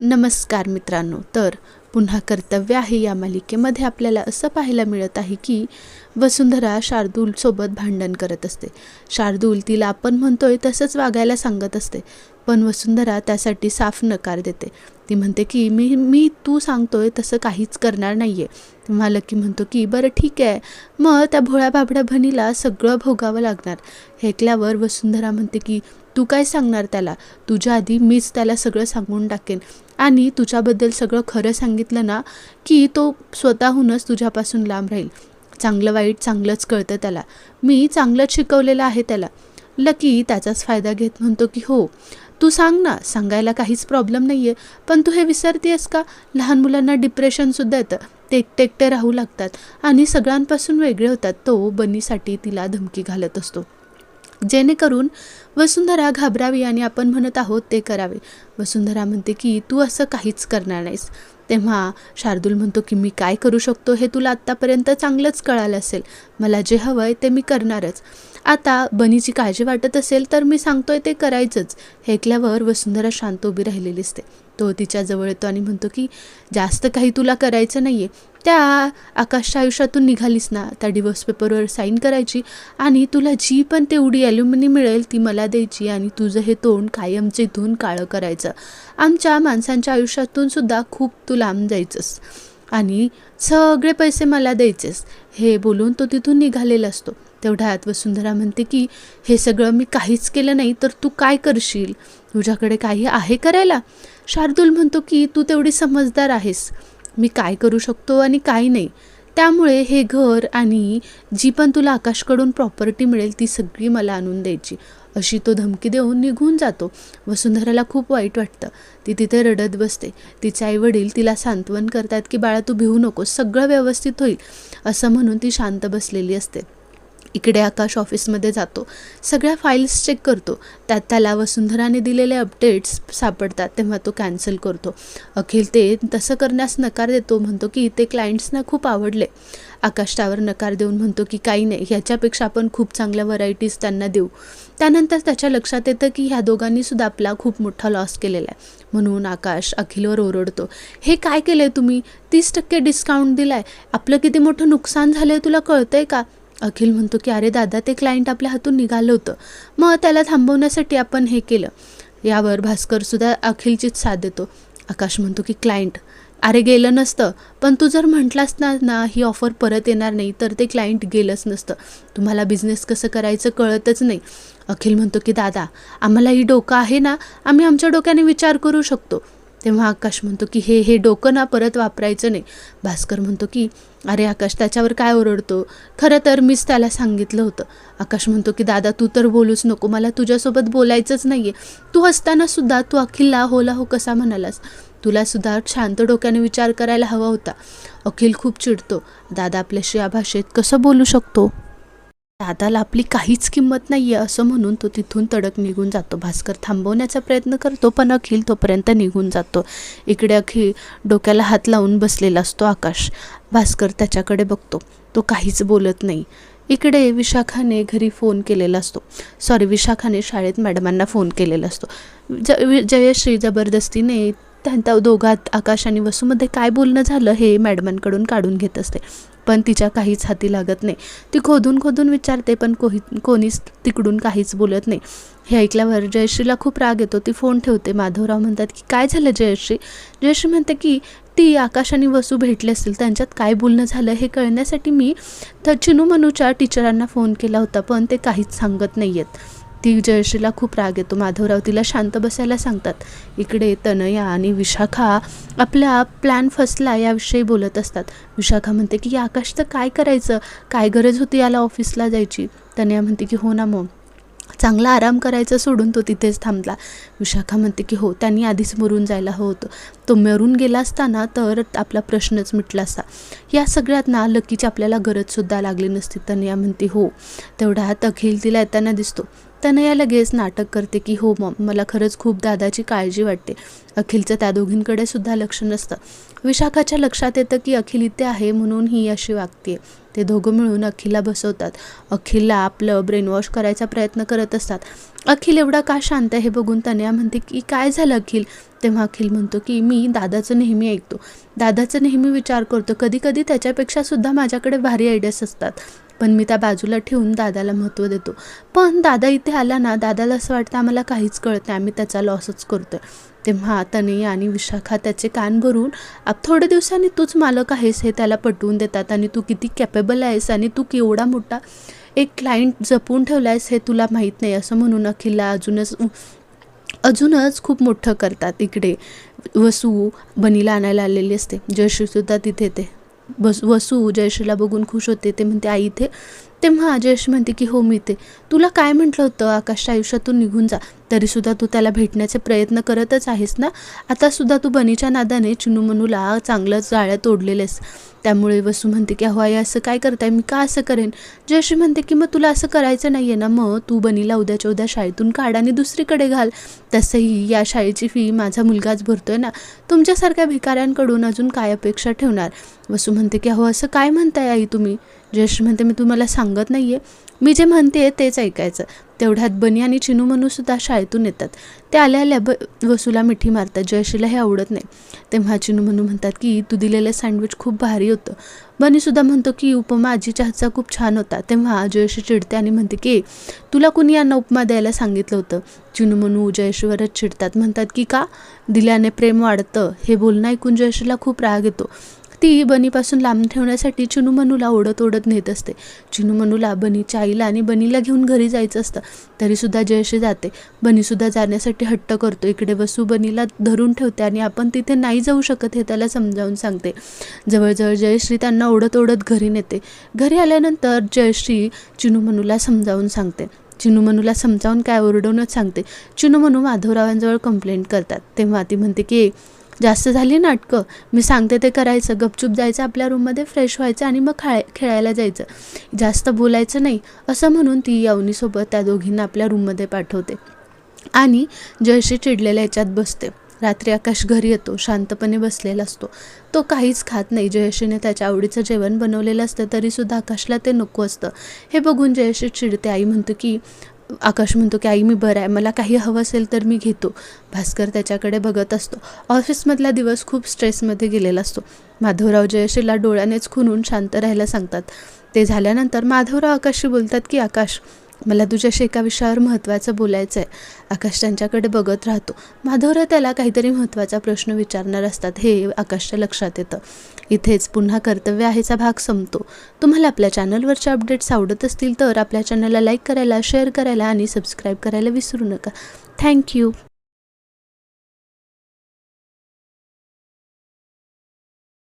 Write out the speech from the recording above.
नमस्कार मित्रांनो तर पुन्हा कर्तव्य आहे या मालिकेमध्ये आपल्याला असं पाहायला मिळत आहे की वसुंधरा शार्दूलसोबत भांडण करत असते. शार्दूल तिला आपण म्हणतोय तसंच वागायला सांगत असते पण वसुंधरा त्यासाठी साफ नकार देते. ती म्हणते की मी मी तू सांगतोय तसं काहीच करणार नाही आहे तेव्हा लकी म्हणतो की बरं ठीक आहे मग त्या भोळ्या बाबड्या भणीला सगळं भोगावं लागणार. हे ऐकल्यावर वसुंधरा म्हणते की तू काय सांगणार त्याला? तुझ्या आधी मीच त्याला सगळं सांगून टाकेन. आणि तुझ्याबद्दल सगळं खरं सांगितलं ना की तो स्वतःहूनच तुझ्यापासून लांब राहील. चांगलं वाईट चांगलंच कळतं त्याला. मी चांगलंच शिकवलेलं आहे त्याला. लकी त्याचाच फायदा घेत म्हणतो की हो. तू सांग ना सांगायला काहीच प्रॉब्लेम नाही आहे पण तू हे विसरतेस का? लहान मुलांना डिप्रेशनसुद्धा येतं. ते एकटे एकटे राहू लागतात. आणि सगळ्यांपासून वेगळे होतात. तो बनीसाठी तिला धमकी घालत असतो. जेणेकरून वसुंधरा घाबरावी आणि आपण म्हणत आहोत ते करावे. वसुंधरा म्हणते की तू असं काहीच करणार नाहीस. तेव्हा शार्दूल म्हणतो की मी काय करू शकतो हे तुला आत्तापर्यंत चांगलंच कळालं असेल. मला जे हवं आहे ते मी करणारच. आता बनीची काळजी वाटत असेल तर मी सांगतोय ते करायचंच. हे ऐकल्यावर वसुंधरा शांत उभी राहिलेली असते तो तिच्याजवळ येतो आणि म्हणतो की जास्त काही तुला करायचं नाही आहे त्या आकाशच्या आयुष्यातून निघालीस ना त्या डिवोर्स पेपरवर साईन करायची आणि तुला जी पण तेवढी ॲल्युमिनी मिळेल ती मला द्यायची आणि तुझं हे तोंड कायमचे धुवून काळं करायचं. आमच्या माणसांच्या आयुष्यातून सुद्धा खूप तू लांब जायचंस आणि सगळे पैसे मला द्यायचेस. हे बोलून तो तिथून निघालेला असतो. तेवढ्यात वसुंधरा म्हणते की हे सगळं मी काहीच केलं नाही तर तू काय करशील? तुझ्याकडे काही आहे करायला? शार्दूल म्हणतो की तू तेवढी समजदार आहेस. मी काय करू शकतो आणि काय नाही? त्यामुळे हे घर आणि जी पण तुला आकाशकडून प्रॉपर्टी मिळेल ती सगळी मला आणून द्यायची. अशी तो धमकी देऊन निघून जातो. वसुंधराला खूप वाईट वाटतं. ती तिथे रडत बसते. तिचे आईवडील तिला सांत्वन करतात की बाळा तू भिवू नकोस. सगळं व्यवस्थित होईल. असं म्हणून ती शांत बसलेली असते. इकडे आकाश ऑफिसमध्ये जातो. सगळ्या फाईल्स चेक करतो. त्यात त्याला वसुंधराने दिलेले अपडेट्स सापडतात तेव्हा तो कॅन्सल करतो. अखिल ते तसं करण्यास नकार देतो. म्हणतो की ते क्लायंट्सना खूप आवडले. आकाश त्यावर नकार देऊन म्हणतो की काही नाही ह्याच्यापेक्षा आपण खूप चांगल्या व्हरायटीज त्यांना देऊ. त्यानंतर त्याच्या लक्षात येतं की ह्या दोघांनी सुद्धा आपला खूप मोठा लॉस केलेला आहे. म्हणून आकाश अखिलवर ओरडतो. हे काय केलं आहे तुम्ही? तीस टक्के डिस्काउंट दिला आहे आपलं किती मोठं नुकसान झालं आहे तुला कळतं आहे का? अखिल म्हणतो की अरे दादा ते क्लायंट आपल्या हातून निघालं होतं. मग त्याला थांबवण्यासाठी आपण हे केलं. यावर भास्करसुद्धा अखिलचीच साथ देतो. आकाश म्हणतो की क्लायंट अरे गेलं नसतं. पण तू जर म्हटलास ना ना ही ऑफर परत येणार नाही तर ते क्लायंट गेलंच नसतं. तुम्हाला बिझनेस कसं करायचं कळतच नाही. अखिल म्हणतो की दादा आम्हाला ही डोकं आहे ना आम्ही आमच्या डोक्याने विचार करू शकतो. तेव्हा आकाश म्हणतो की हे हे डोकं ना परत वापरायचं नाही. भास्कर म्हणतो की अरे आकाश त्याच्यावर काय ओरडतो? खरं तर मीच त्याला सांगितलं होतं. आकाश म्हणतो की दादा तू तर बोलूच नको. मला तुझ्यासोबत बोलायचंच नाही आहे तू असताना सुद्धा तू अखिलला होला हो कसा म्हणालास? तुला सुद्धा शांत डोक्याने विचार करायला हवा होता. अखिल खूप चिडतो. दादा आपल्याशी या भाषेत कसं बोलू शकतो? दादाला आपली काहीच किंमत नाही आहे असं म्हणून तो तिथून तडक निघून जातो. भास्कर थांबवण्याचा प्रयत्न करतो पण अखिल तोपर्यंत निघून जातो. इकडे अखिल डोक्याला हात लावून बसलेला असतो आकाश. भास्कर त्याच्याकडे बघतो. तो काहीच बोलत नाही. इकडे विशाखाने घरी फोन केलेला असतो. सॉरी विशाखाने शाळेत मॅडमांना फोन केलेला असतो. ज वि- जयश्री जबरदस्तीने त्यांच्या दोघात आकाश आणि वसूमध्ये काय बोलणं झालं हे मॅडमांकडून काढून घेत असते. पण तिच्या काहीच हाती लागत नाही. ती खोदून खोदून विचारते पण कोही कोणीच तिकडून काहीच बोलत नाही. हे ऐकल्यावर जयश्रीला खूप राग येतो. ती फोन ठेवते. माधवराव म्हणतात की काय झालं जयश्री? जयश्री म्हणते की ती आकाश आणि वसू भेटले असतील. त्यांच्यात काय बोलणं झालं हे कळण्यासाठी मी तर चिनू मनूच्या टीचरांना फोन केला होता पण ते काहीच सांगत नाही आहेत ती जयश्रीला खूप राग येतो. माधवराव तिला शांत बसायला सांगतात. इकडे तनया आणि विशाखा आपला प्लॅन फसला याविषयी बोलत असतात. विशाखा म्हणते की आकाश तर काय करायचं? काय गरज होती याला ऑफिसला जायची? तनया म्हणते की हो ना मग चांगला आराम करायचं सोडून तो तिथेच थांबला. विशाखा म्हणते की हो त्यांनी आधीच मरून जायला हवं होतं. तो मरून गेला असताना तर आपला प्रश्नच मिटला असता. या सगळ्यात ना लकीची आपल्याला गरजसुद्धा लागली नसती. तनया म्हणते हो तेवढ्यात अखिल तिला येताना दिसतो. तनया लगेच नाटक करते की हो मॉम मला खरंच खूप दादाची काळजी वाटते. अखिलचं त्या दोघींकडे सुद्धा लक्ष नसतं. विशाखाच्या लक्षात येतं की अखिल इथे आहे म्हणून ही अशी वागते ते दोघं मिळून अखिलला बसवतात. अखिलला आपलं ब्रेनवॉश करायचा प्रयत्न करत असतात. अखिल एवढा का शांत आहे हे बघून तनया म्हणते की काय झालं अखिल? तेव्हा अखिल म्हणतो की मी दादाचं नेहमी ऐकतो. दादाचं नेहमी विचार करतो. कधी कधी त्याच्यापेक्षा सुद्धा माझ्याकडे भारी आयडियाज असतात. पण मी त्या बाजूला ठेवून दादाला महत्त्व देतो. पण दादा इथे आला ना दादाला असं वाटतं आम्हाला काहीच कळत नाही. आम्ही त्याचा लॉसच करतोय. तेव्हा तनया आणि विशाखा त्याचे कान भरून आप थोड्या दिवसांनी तूच मालक आहेस हे त्याला पटवून देतात आणि तू किती कॅपेबल आहेस आणि तू केवढा मोठा एक क्लायंट जपून ठेवला आहेस हे तुला माहीत नाही. असं म्हणून अखिलला अजूनच अजूनच खूप मोठं करतात इकडे. वसू बनीला आणायला आलेली असते. जयश्रीसुद्धा तिथे ते बस वसू जयश्रीला बघून खुश होते. ते म्हणते आई इथे तेव्हा अजयश म्हणते की हो मी ते तुला काय म्हटलं होतं? आकाशच्या आयुष्यातून निघून जा. तरीसुद्धा तू त्याला भेटण्याचे प्रयत्न करतच आहेस ना? आतासुद्धा तू बनीच्या नादाने चिनूमनूला चांगलंच जाळ्या तोडलेलेस. त्यामुळे वसू म्हणते की अहो आई असं काय करताय? मी का असं करेन? जयश्री म्हणते की मग तुला असं करायचं नाही आहे ना? मग तू बनीला उद्याच्या उद्या शाळेतून काढ आणि दुसरीकडे घाल. तसंही या शाळेची फी माझा मुलगाच भरतोय ना? तुमच्यासारख्या भिकाऱ्यांकडून अजून काय अपेक्षा ठेवणार? वसू म्हणते की अहो असं काय म्हणताय आई तुम्ही? जयश्री म्हणते मी तुम्हाला सांगत नाही आहे मी जे म्हणते तेच ऐकायचं. तेवढ्यात बनी आणि चिनू मनूसुद्धा शाळेतून येतात. ते आल्या आल्या ब वसूला मिठी मारतात. जयश्रीला हे आवडत नाही. तेव्हा चिनू मनू म्हणतात की तू दिलेलं सँडविच खूप भारी होतं. बनीसुद्धा म्हणतो की उपमा आजीच्या हातचा खूप छान होता. तेव्हा जयश्री चिडते आणि म्हणते की तुला कुणी यांना उपमा द्यायला सांगितलं होतं? चिनू मनू जयश्रीवरच चिडतात. म्हणतात की का? दिल्याने प्रेम वाढतं. हे बोलणं ऐकून जयश्रीला खूप राग येतो. ती बनीपासून लांब ठेवण्यासाठी चिनू मनूला ओढत ओढत नेत असते. चिनू मनूला बनीच्या आईला आणि बनीला घेऊन घरी जायचं असतं. तरीसुद्धा जयश्री जाते. बनीसुद्धा जाण्यासाठी हट्ट करतो. इकडे वसू बनीला धरून ठेवते आणि आपण तिथे नाही जाऊ शकत हे त्याला समजावून सांगते. जवळजवळ जयश्री त्यांना ओढत ओढत घरी नेते. घरी आल्यानंतर जयश्री चिनू मनूला समजावून सांगते. चिनू मनूला समजावून काय ओरडवूनच सांगते. चिनू मनू माधवरावांजवळ कंप्लेंट करतात. तेव्हा ती म्हणते की जास्त झाली नाटकं. मी सांगते ते करायचं. गपचूप जायचं आपल्या रूममध्ये फ्रेश व्हायचं आणि मग खेळ खेळायला जायचं. जास्त बोलायचं नाही असं म्हणून ती यवनीसोबत त्या दोघींना आपल्या रूममध्ये पाठवते. आणि जयशी चिडलेल्या ह्याच्यात बसते. रात्री आकाश घरी येतो शांतपणे बसलेला असतो. तो काहीच खात नाही. जयशीने त्याच्या आवडीचं जेवण बनवलेलं असतं तरीसुद्धा आकाशला ते नको असतं. हे बघून जयशी चिडते. आई म्हणतो की आकाश म्हणतो की आई मी बरं आहे. मला काही हवं असेल तर मी घेतो. भास्कर त्याच्याकडे बघत असतो. ऑफिसमधला दिवस खूप स्ट्रेसमध्ये गेलेला असतो. माधवराव जयश्रीला डोळ्यानेच खुनून शांत राहायला सांगतात. ते झाल्यानंतर माधवराव आकाशशी बोलतात की आकाश मला तुझ्याशी एका विषयावर महत्त्वाचं बोलायचं आहे आकाश त्यांच्याकडे बघत राहतो. माधवराव त्याला काहीतरी महत्त्वाचा प्रश्न विचारणार असतात हे आकाशच्या लक्षात येतं. इथेच पुन्हा कर्तव्य आहेचा भाग संपतो. तुम्हाला आपल्या चॅनलवरचे अपडेट्स आवडत असतील तर आपल्या चॅनलला लाईक करायला शेअर करायला आणि सबस्क्राईब करायला विसरू नका. थँक्यू